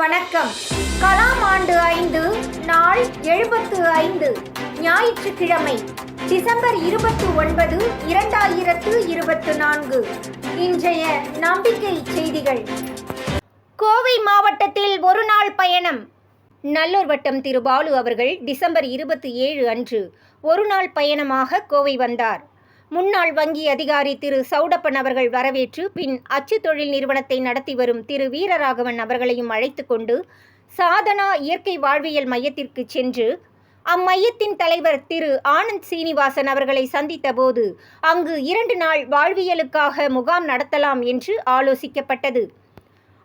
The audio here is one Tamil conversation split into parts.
வணக்கம். கலாம் ஆண்டு ஐந்து நாள் எழுபத்து ஐந்து ஞாயிற்றுக்கிழமை டிசம்பர் இருபத்தி ஒன்பது இரண்டாயிரத்து இருபத்து நான்கு. இன்றைய நம்பிக்கை செய்திகள். கோவை மாவட்டத்தில் ஒரு நாள் பயணம். நல்லூர் வட்டம் திரு பாலு அவர்கள் டிசம்பர் இருபத்தி ஏழு அன்று ஒரு நாள் பயணமாக கோவை வந்தார். முன்னாள் வங்கி அதிகாரி திரு சௌடப்பன் அவர்கள் வரவேற்று பின் அச்சு தொழில் நிறுவனத்தை நடத்தி வரும் திரு வீரராகவன் அவர்களையும் அழைத்து கொண்டு சாதனா இயற்கை வாழ்வியல் மையத்திற்கு சென்று அம்மையத்தின் தலைவர் திரு ஆனந்த் சீனிவாசன் அவர்களை சந்தித்தபோது அங்கு இரண்டு நாள் வாழ்வியலுக்காக முகாம் நடத்தலாம் என்று ஆலோசிக்கப்பட்டது.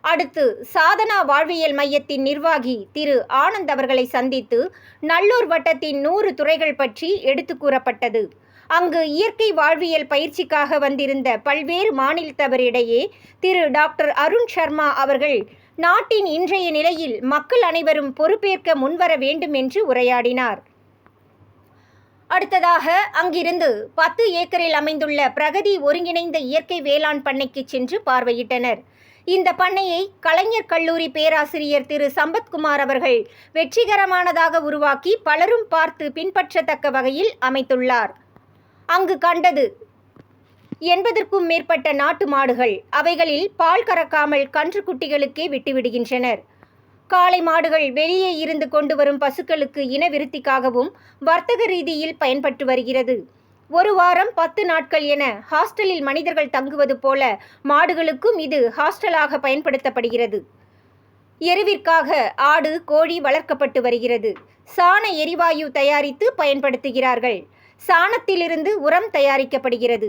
அடுத்து சாதனா வாழ்வியல் மையத்தின் நிர்வாகி திரு ஆனந்த் அவர்களை சந்தித்து நல்லூர் வட்டத்தின் நூறு துறைகள் பற்றி எடுத்து கூறப்பட்டது. அங்கு இயற்கை வாழ்வியல் பயிற்சிக்காக வந்திருந்த பல்வேறு மாநிலத்தவரிடையே திரு டாக்டர் அருண் சர்மா அவர்கள் நாட்டின் இன்றைய நிலையில் மக்கள் அனைவரும் பொறுப்பேற்க முன்வர வேண்டும் என்று உரையாடினார். அடுத்ததாக அங்கிருந்து பத்து ஏக்கரில் அமைந்துள்ள பிரகதி ஒருங்கிணைந்த இயற்கை வேளாண் பண்ணைக்கு சென்று பார்வையிட்டனர். இந்த பண்ணையை கலைஞர் கல்லூரி பேராசிரியர் திரு சம்பத்குமார் அவர்கள் வெற்றிகரமானதாக உருவாக்கி பலரும் பார்த்து பின்பற்றத்தக்க வகையில் அமைத்துள்ளார். அங்கு கண்டது. எண்பதற்கும் மேற்பட்ட நாட்டு மாடுகள் அவைகளில் பால் கறக்காமல் கன்றுக்குட்டிகளுக்கே விட்டுவிடுகின்றனர். காளை மாடுகள் வெளியே இருந்து கொண்டு வரும் பசுக்களுக்கு இனவிருத்திக்காகவும் வர்த்தக ரீதியில் பயன்பட்டு வருகிறது. ஒரு வாரம் பத்து நாட்கள் என ஹாஸ்டலில் மனிதர்கள் தங்குவது போல மாடுகளுக்கும் இது ஹாஸ்டலாக பயன்படுத்தப்படுகிறது. எருவிற்காக ஆடு கோழி வளர்க்கப்பட்டு வருகிறது. சாண எரிவாயு தயாரித்து பயன்படுத்துகிறார்கள். சாணத்திலிருந்து உரம் தயாரிக்கப்படுகிறது.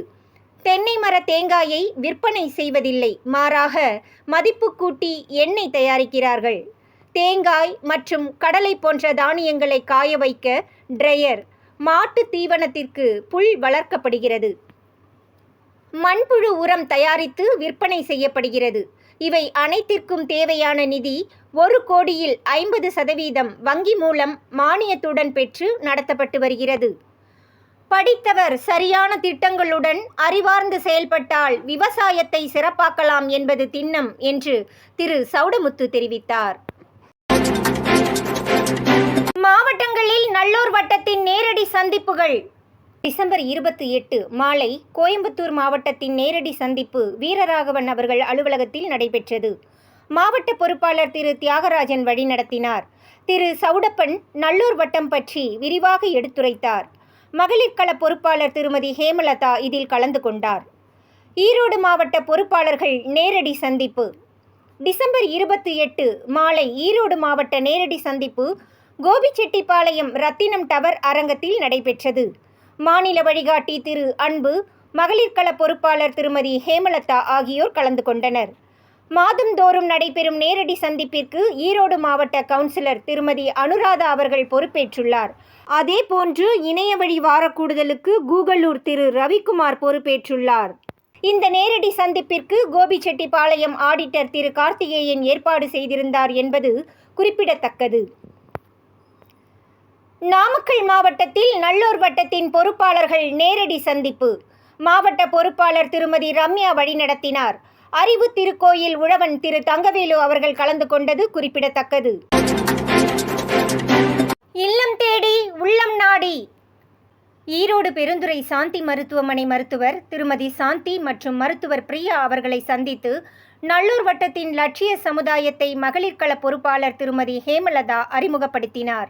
தென்னை மர தேங்காயை விற்பனை செய்வதில்லை. மாறாக மதிப்பு கூட்டி எண்ணெய் தயாரிக்கிறார்கள். தேங்காய் மற்றும் கடலை போன்ற தானியங்களை காய வைக்க ட்ரையர் மாட்டு தீவனத்திற்கு புல் வளர்க்கப்படுகிறது. மண்புழு உரம் தயாரித்து விற்பனை செய்யப்படுகிறது. இவை அனைத்திற்கும் தேவையான நிதி ஒரு கோடியில் ஐம்பது சதவீதம் வங்கி மூலம் மானியத்துடன் பெற்று நடத்தப்பட்டு வருகிறது. படித்தவர் சரியான திட்டங்களுடன் அறிவார்ந்து செயல்பட்டால் விவசாயத்தை சிறப்பாக்கலாம் என்பது திண்ணம் என்று திரு. சௌடமுத்து தெரிவித்தார். மாவட்டங்களில் நல்லூர் வட்டத்தின் நேரடி சந்திப்புகள் டிசம்பர் இருபத்தி எட்டு மாலை கோயம்புத்தூர் மாவட்டத்தின் நேரடி சந்திப்பு வீரராகவன் அவர்கள் அலுவலகத்தில் நடைபெற்றது. மாவட்ட பொறுப்பாளர் திரு. தியாகராஜன் வழிநடத்தினார். திரு. சௌடப்பன் நல்லூர் வட்டம் பற்றி விரிவாக எடுத்துரைத்தார். மகளிர் கள பொறுப்பாளர் திருமதி ஹேமலதா இதில் கலந்து கொண்டார். ஈரோடு மாவட்ட பொறுப்பாளர்கள் நேரடி சந்திப்பு. டிசம்பர் இருபத்தி எட்டு மாலை ஈரோடு மாவட்ட நேரடி சந்திப்பு கோபிச்செட்டிப்பாளையம் ரத்தினம் டவர் அரங்கத்தில் நடைபெற்றது. மாநில வழிகாட்டி திரு அன்பு மகளிர் கள பொறுப்பாளர் திருமதி ஹேமலதா ஆகியோர் கலந்து கொண்டனர். மாதந்தோறும் நடைபெறும் நேரடி சந்திப்பிற்கு ஈரோடு மாவட்ட கவுன்சிலர் திருமதி அனுராதா அவர்கள் பொறுப்பேற்றுள்ளார். அதேபோன்று இணைய வழி கூகலூர் திரு ரவிக்குமார் பொறுப்பேற்றுள்ளார். இந்த நேரடி சந்திப்பிற்கு கோபிச்செட்டிப்பாளையம் ஆடிட்டர் திரு கார்த்திகேயன் ஏற்பாடு செய்திருந்தார் என்பது குறிப்பிடத்தக்கது. நாமக்கல் மாவட்டத்தில் நல்லூர் வட்டத்தின் பொறுப்பாளர்கள் நேரடி சந்திப்பு. மாவட்ட பொறுப்பாளர் திருமதி ரம்யா வழிநடத்தினார். அறிவு திருக்கோயில் உழவன் திரு தங்கவேலு அவர்கள் கலந்து கொண்டது குறிப்பிடத்தக்கது. இல்லம் தேடி உள்ளம் நாடி. ஈரோடு பெருந்துறை சாந்தி மருத்துவமனை மருத்துவர் திருமதி சாந்தி மற்றும் மருத்துவர் பிரியா அவர்களை சந்தித்து நல்லூர் வட்டத்தின் லட்சிய சமுதாயத்தை மகளிர் கள பொறுப்பாளர் திருமதி ஹேமலதா அறிமுகப்படுத்தினார்.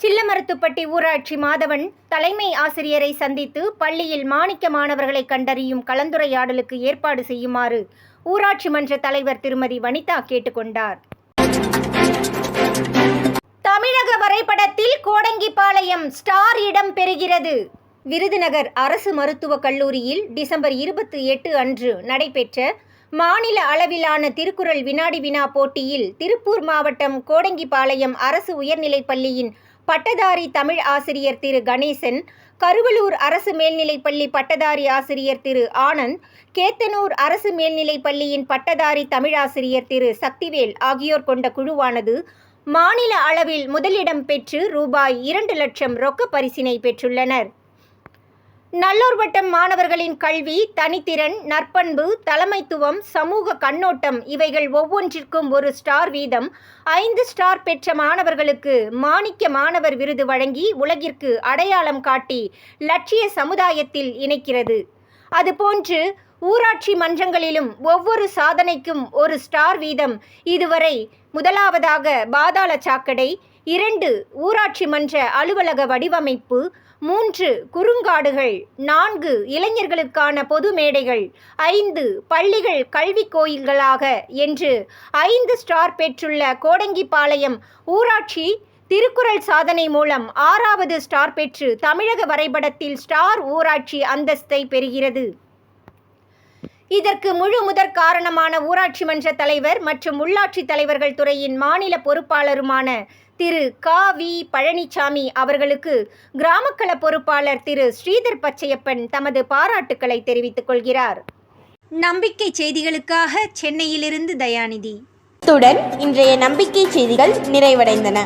சில்லமருத்துப்பட்டி ஊராட்சி மாதவன் தலைமை ஆசிரியரை சந்தித்து பள்ளியில் மாணிக்க மாணவர்களை கண்டறியும் கலந்துரையாடலுக்கு ஏற்பாடு செய்யுமாறு ஊராட்சி மன்ற தலைவர் திருமதி வனிதா கேட்டுக்கொண்டார். தமிழக வரைபடத்தில் கோடங்கிப்பாளையம் ஸ்டார் இடம் பெறுகிறது. விருதுநகர் அரசு மருத்துவக் கல்லூரியில் டிசம்பர் இருபத்தி எட்டு அன்று நடைபெற்ற மாநில அளவிலான திருக்குறள் வினாடி வினா போட்டியில் திருப்பூர் மாவட்டம் கோடங்கிப்பாளையம் அரசு உயர்நிலைப் பள்ளியின் பட்டதாரி தமிழ் ஆசிரியர் திரு கணேசன் கருவலூர் அரசு மேல்நிலைப்பள்ளி பட்டதாரி ஆசிரியர் திரு ஆனந்த் கேத்தனூர் அரசு மேல்நிலைப்பள்ளியின் பட்டதாரி தமிழாசிரியர் திரு சக்திவேல் ஆகியோர் கொண்ட குழுவானது மாநில அளவில் முதலிடம் பெற்று ரூபாய் இரண்டு லட்சம் ரொக்க பரிசினை பெற்றுள்ளனர். நல்லூர் வட்டம் மாணவர்களின் கல்வி தனித்திறன் நற்பண்பு தலைமைத்துவம் சமூக கண்ணோட்டம் இவைகள் ஒவ்வொன்றிற்கும் ஒரு ஸ்டார் வீதம். ஐந்து ஸ்டார் பெற்ற மாணவர்களுக்கு மாணிக்க மாணவர் விருது வழங்கி உலகிற்கு அடையாளம் காட்டி லட்சிய சமுதாயத்தில் இணைக்கிறது. அதுபோன்று ஊராட்சி மன்றங்களிலும் ஒவ்வொரு சாதனைக்கும் ஒரு ஸ்டார் வீதம். இதுவரை முதலாவதாக பாதாள சாக்கடை இரண்டு ஊராட்சி மன்ற அலுவலக வடிவமைப்பு. மூன்று குறுங்காடுகள். நான்கு இளைஞர்களுக்கான பொது மேடைகள். ஐந்து பள்ளிகள் கல்வி கோயில்களாக என்று ஐந்து ஸ்டார் பெற்றுள்ள கோடங்கிப்பாளையம் ஊராட்சி திருக்குறள் சாதனை மூலம் ஆறாவது ஸ்டார் பெற்று தமிழக வரைபடத்தில் ஸ்டார் ஊராட்சி அந்தஸ்தை பெறுகிறது. இதற்கு முழு முதற் காரணமான ஊராட்சி மன்ற தலைவர் மற்றும் உள்ளாட்சி தலைவர்கள் துறையின் மாநில பொறுப்பாளருமான திரு கா வி பழனிசாமி அவர்களுக்கு கிராமக்கள பொறுப்பாளர் திரு ஸ்ரீதர் பச்சையப்பன் தமது பாராட்டுக்களை தெரிவித்துக் கொள்கிறார். நம்பிக்கை செய்திகளுக்காக சென்னையிலிருந்து தயாநிதி. இத்துடன் இன்றைய நம்பிக்கை செய்திகள் நிறைவடைந்தன.